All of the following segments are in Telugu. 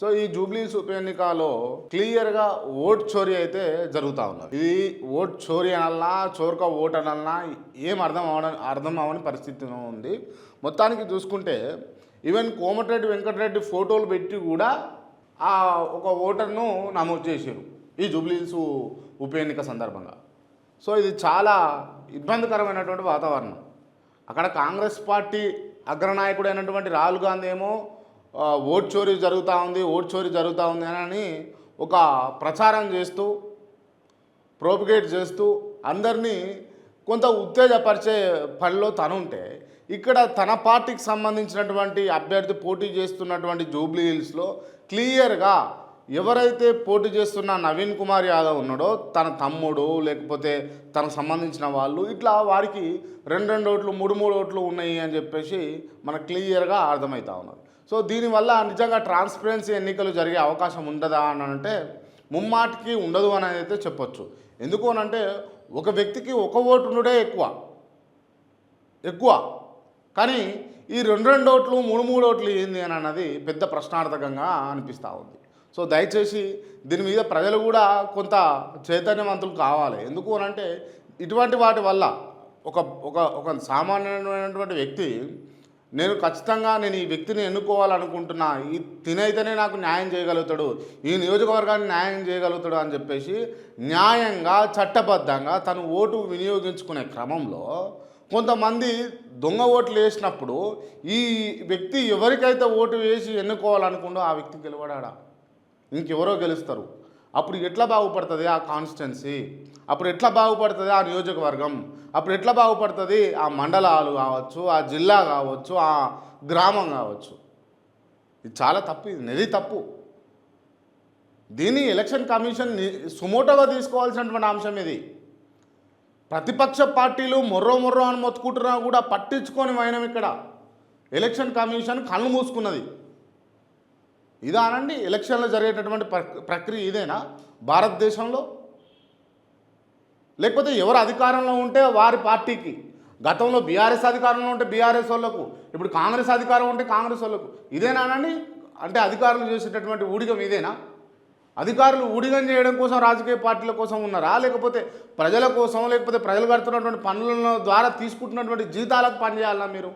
సో ఈ జూబ్లీస్ ఉప ఎన్నికలో క్లియర్గా ఓట్ చోరీ అయితే జరుగుతూ ఉన్నది. ఇది ఓట్ చోరీ అనల్లా చోరక ఓట్ అనల్లా ఏం అర్థం అవడ అర్థం అవని పరిస్థితిలో ఉంది. మొత్తానికి చూసుకుంటే ఈవెన్ కోమటిరెడ్డి వెంకటరెడ్డి ఫోటోలు పెట్టి కూడా ఆ ఒక ఓటర్ను నమోదు చేశారు ఈ జూబ్లీస్ ఉప ఎన్నిక సందర్భంగా. సో ఇది చాలా ఇబ్బందికరమైనటువంటి వాతావరణం. అక్కడ కాంగ్రెస్ పార్టీ అగ్రనాయకుడైనటువంటి రాహుల్ గాంధీ ఏమో ఓట్ చోరీ జరుగుతూ ఉంది ఓట్ చోరీ జరుగుతూ ఉంది అని ఒక ప్రచారం చేస్తూ ప్రోపిగేట్ చేస్తూ అందరినీ కొంత ఉత్తేజపరిచే పనిలో తను ఉంటే ఇక్కడ తన పార్టీకి సంబంధించినటువంటి అభ్యర్థి పోటీ చేస్తున్నటువంటి జూబ్లీ హిల్స్లో క్లియర్గా ఎవరైతే పోటీ చేస్తున్న నవీన్ కుమార్ యాదవ్ ఉన్నాడో తన తమ్ముడు లేకపోతే తనకు సంబంధించిన వాళ్ళు ఇట్లా వారికి రెండు రెండు ఓట్లు మూడు మూడు ఓట్లు ఉన్నాయి అని చెప్పేసి మనకు క్లియర్గా అర్థమవుతా ఉన్నది. సో దీనివల్ల నిజంగా ట్రాన్స్పరెన్సీ ఎన్నికలు జరిగే అవకాశం ఉండదా అని అంటే ముమ్మాటికి ఉండదు అని అయితే చెప్పొచ్చు. ఎందుకు అని అంటే ఒక వ్యక్తికి ఒక ఓటు ఉండడే ఎక్కువ. ఎక్కువ. కానీ ఈ రెండు రెండు ఓట్లు మూడు మూడు ఓట్లు ఏంది అని అన్నది పెద్ద ప్రశ్నార్థకంగా అనిపిస్తూ ఉంది. సో దయచేసి దీని మీద ప్రజలు కూడా కొంత చైతన్యవంతులు కావాలి. ఎందుకు అని అంటే ఇటువంటి వాటి వల్ల ఒక ఒక ఒక సామాన్యమైనటువంటి వ్యక్తి నేను ఖచ్చితంగా నేను ఈ వ్యక్తిని ఎన్నుకోవాలనుకుంటున్నా. ఈ తినైతేనే నాకు న్యాయం చేయగలుగుతాడు. ఈ నియోజకవర్గాన్ని న్యాయం చేయగలుగుతాడు అని చెప్పేసి న్యాయంగా చట్టబద్ధంగా తను ఓటు వినియోగించుకునే క్రమంలో కొంతమంది దొంగ ఓట్లు వేసినప్పుడు ఈ వ్యక్తి ఎవరికైతే ఓటు వేసి ఎన్నుకోవాలనుకుండో ఆ వ్యక్తి గెలవడా ఇంకెవరో గెలుస్తారు. అప్పుడు ఎట్లా బాగుపడుతుంది ఆ కాన్స్టెన్సీ? అప్పుడు ఎట్లా బాగుపడుతుంది ఆ నియోజకవర్గం? అప్పుడు ఎట్లా బాగుపడుతుంది ఆ మండలాలు కావచ్చు ఆ జిల్లా కావచ్చు ఆ గ్రామం కావచ్చు? ఇది చాలా తప్పు ఇది నిధి తప్పు. దీన్ని ఎలక్షన్ కమిషన్ ని- సుమోటోగా తీసుకోవాల్సినటువంటి అంశం ఇది. ప్రతిపక్ష పార్టీలు మొర్రో మొర్రో అని మొత్తుకుంటున్నా కూడా పట్టించుకొని పోయినాం ఇక్కడ. ఎలక్షన్ కమిషన్ కళ్ళు మూసుకున్నది. ఇదా అనండి ఎలక్షన్లో జరిగేటటువంటి ప్రక్రియ ఇదేనా? భారతదేశంలో? లేకపోతే ఎవరు అధికారంలో ఉంటే వారి పార్టీకి? గతంలో బీఆర్ఎస్ అధికారంలో ఉంటే బీఆర్ఎస్ వాళ్ళకు ఇప్పుడు కాంగ్రెస్ అధికారం ఉంటే కాంగ్రెస్ వాళ్ళకు. ఇదేనానండి అంటే అధికారులు చేసేటటువంటి ఊడిగం ఇదేనా? అధికారులు ఊడిగం చేయడం కోసం రాజకీయ పార్టీల కోసం ఉన్నారా? లేకపోతే ప్రజల కోసం లేకపోతే ప్రజలు కడుతున్నటువంటి పనుల ద్వారా తీసుకుంటున్నటువంటి జీతాలకు పనిచేయాలన్నా మీరు?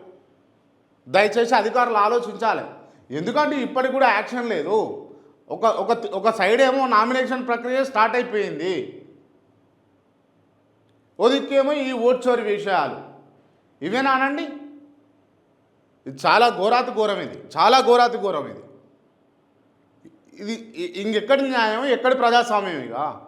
దయచేసి అధికారులు ఆలోచించాలి. ఎందుకంటే ఇప్పటికి కూడా యాక్షన్ లేదు. ఒక ఒక ఒక సైడ్ ఏమో నామినేషన్ ప్రక్రియ స్టార్ట్ అయిపోయింది. ఒదిక్కేమో ఈ ఓట్ చోరీ విషయాలు. ఇవేనా అనండి? ఇది చాలా ఘోరాతి ఘోరం ఇది. చాలా ఘోరాతి ఘోరం ఇది. ఇది ఇంకెక్కడి న్యాయం ఎక్కడి ప్రజాస్వామ్యం ఇక?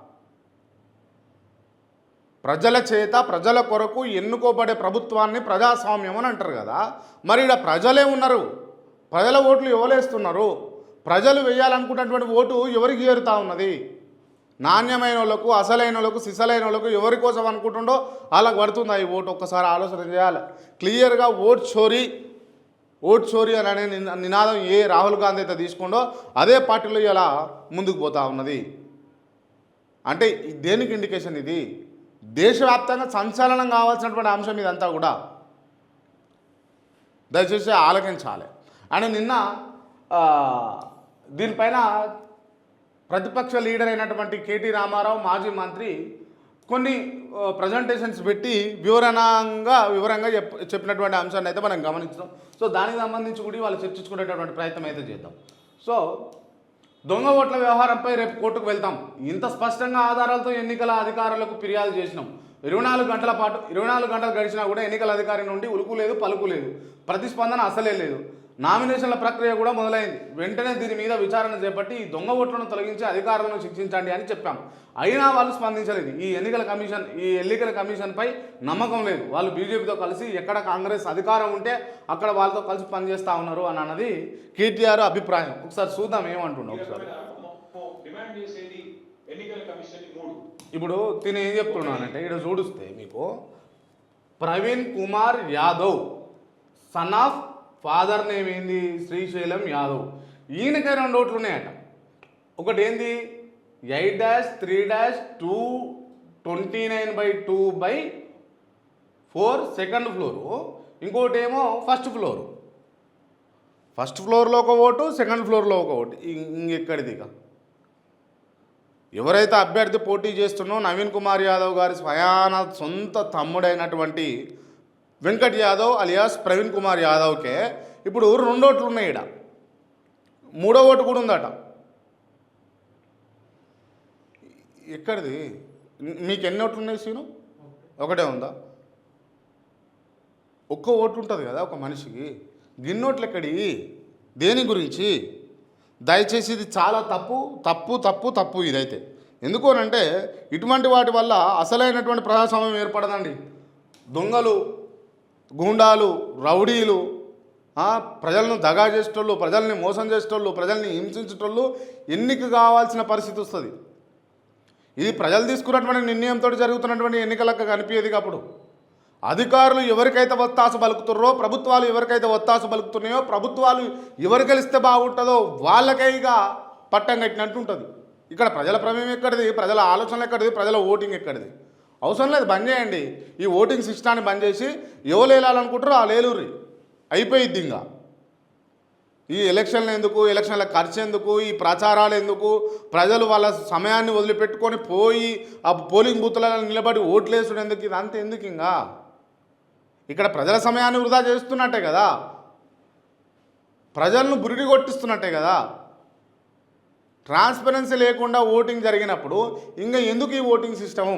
ప్రజల చేత ప్రజల కొరకు ఎన్నుకోబడే ప్రభుత్వాన్ని ప్రజాస్వామ్యం అని అంటారు కదా. మరి ఇక్కడ ప్రజలే ఉన్నారు. ప్రజల ఓట్లు ఎవరేస్తున్నారు ప్రజలు వేయాలనుకున్నటువంటి ఓటు ఎవరికి ఏరుతా ఉన్నది? నాణ్యమైన వాళ్ళకు అసలైన వాళ్ళకు సిసలైన వాళ్ళకు ఎవరి కోసం అనుకుంటుండో వాళ్ళకి పడుతుందా ఈ ఓటు? ఒక్కసారి ఆలోచన చేయాలి. క్లియర్గా ఓట్ చోరీ ఓట్ చోరీ అని అనే నినాదం ఏ రాహుల్ గాంధీ అయితే తీసుకుండో అదే పార్టీలో ఇలా ముందుకు పోతా ఉన్నది. అంటే దేనికి ఇండికేషన్ ఇది? దేశవ్యాప్తంగా సంచలనం కావాల్సినటువంటి అంశం ఇదంతా కూడా. దయచేసి ఆలకించాలి. అండ్ నిన్న దీనిపైన ప్రతిపక్ష లీడర్ అయినటువంటి కేటీ రామారావు మాజీ మంత్రి కొన్ని ప్రజెంటేషన్స్ పెట్టి వివరణంగా వివరంగా చెప్ చెప్పినటువంటి అంశాన్ని అయితే మనం గమనించాం సో దానికి సంబంధించి కూడా వాళ్ళు చర్చించుకునేటటువంటి ప్రయత్నం అయితే చేద్దాం. సో దొంగ ఓట్ల వ్యవహారంపై రేపు కోర్టుకు వెళ్తాం. ఇంత స్పష్టంగా ఆధారాలతో ఎన్నికల అధికారులకు ఫిర్యాదు చేసినాం. ఇరవై నాలుగు గంటల పాటు ఇరవై నాలుగు గంటలు గడిచినా కూడా ఎన్నికల అధికారి నుండి ఉలుకు లేదు పలుకు లేదు. ప్రతిస్పందన అసలే లేదు. నామినేషన్ల ప్రక్రియ కూడా మొదలైంది. వెంటనే దీని మీద విచారణ చేపట్టి ఈ దొంగ ఓట్లను తొలగించి అధికారులను శిక్షించండి అని చెప్పాం. అయినా వాళ్ళు స్పందించలేదు. ఈ ఎన్నికల కమిషన్ ఈ ఎన్నికల కమిషన్పై నమ్మకం లేదు. వాళ్ళు బీజేపీతో కలిసి ఎక్కడ కాంగ్రెస్ అధికారం ఉంటే అక్కడ వాళ్ళతో కలిసి పనిచేస్తూ ఉన్నారు అని అన్నది కేటీఆర్ అభిప్రాయం. ఒకసారి చూద్దాం ఏమంటుండో ఒకసారి. ఇప్పుడు తిని ఏం చెప్తున్నానంటే ఇక్కడ చూడిస్తే మీకు Praveen Kumar Yadav son of father name ఏంది శ్రీశైలం యాదవ్. ఈయనకే రెండు ఓట్లు ఉన్నాయట. ఒకటి ఏంది eight dash three dash two twenty nine by two by four second floor. ఇంకోటి ఏమో ఫస్ట్ ఫ్లోరు. ఫస్ట్ ఫ్లోర్లో ఒక ఓటు సెకండ్ ఫ్లోర్లో ఒక ఓటు. ఇంకెక్కడిది ఇక? ఎవరైతే అభ్యర్థి పోటీ చేస్తున్నో నవీన్ కుమార్ యాదవ్ గారి స్వయాన సొంత తమ్ముడైనటువంటి వెంకట్ యాదవ్ అలియాస్ ప్రవీణ్ కుమార్ యాదవ్కే ఇప్పుడు రెండు ఓట్లు ఉన్నాయి ఇక్కడ మూడో ఓటు కూడా ఉందట. ఎక్కడిది? మీకు ఎన్ని ఓట్లు ఉన్నాయి సీను? ఒకటే ఉందా? ఒక్క ఓటు ఉంటుంది కదా ఒక మనిషికి. గిన్నోట్లు ఎక్కడి? దేని గురించి? దయచేసి ఇది చాలా తప్పు తప్పు తప్పు తప్పు ఇదైతే. ఎందుకు అంటే ఇటువంటి వాటి వల్ల అసలైనటువంటి ప్రజాస్వామ్యం ఏర్పడదండి. దొంగలు గూండాలు రౌడీలు ప్రజలను దగా చేసేటోళ్ళు ప్రజల్ని మోసం చేసేటోళ్ళు ప్రజల్ని హింసించేటోళ్ళు ఎన్నిక కావాల్సిన పరిస్థితి వస్తుంది. ఇది ప్రజలు తీసుకున్నటువంటి నిర్ణయంతో జరుగుతున్నటువంటి ఎన్నికలకు కనిపించేది అప్పుడు అధికారులు ఎవరికైతే ఒత్తాసు పలుకుతున్నారో ప్రభుత్వాలు ఎవరికైతే ఒత్తాసు పలుకుతున్నాయో ప్రభుత్వాలు ఎవరు గెలిస్తే బాగుంటుందో వాళ్ళకైగా పట్టం కట్టినట్టు ఉంటుంది. ఇక్కడ ప్రజల ప్రమేయం ఎక్కడిది? ప్రజల ఆలోచనలు ఎక్కడిది? ప్రజల ఓటింగ్ ఎక్కడిది? అవసరం లేదు బంద్ చేయండి. ఈ ఓటింగ్ సిస్టాన్ని బంద్ చేసి ఎవరు వేలాలనుకుంటారో ఆ లేలుర్రి అయిపోయిద్ది ఇంకా. ఈ ఎలక్షన్లు ఎందుకు ఎలక్షన్ల ఖర్చు ఎందుకు ఈ ప్రచారాలు ఎందుకు ప్రజలు వాళ్ళ సమయాన్ని వదిలిపెట్టుకొని పోయి ఆ పోలింగ్ బూత్లలో నిలబడి ఓట్లు ఓట్లేసుడు ఎందుకు? ఇదంతా ఎందుకు ఇంకా? ఇక్కడ ప్రజల సమయాన్ని వృధా చేస్తున్నట్టే కదా. ప్రజలను బురిడి కొట్టిస్తున్నట్టే కదా. ట్రాన్స్పరెన్సీ లేకుండా ఓటింగ్ జరిగినప్పుడు ఇంకా ఎందుకు ఈ ఓటింగ్ సిస్టము?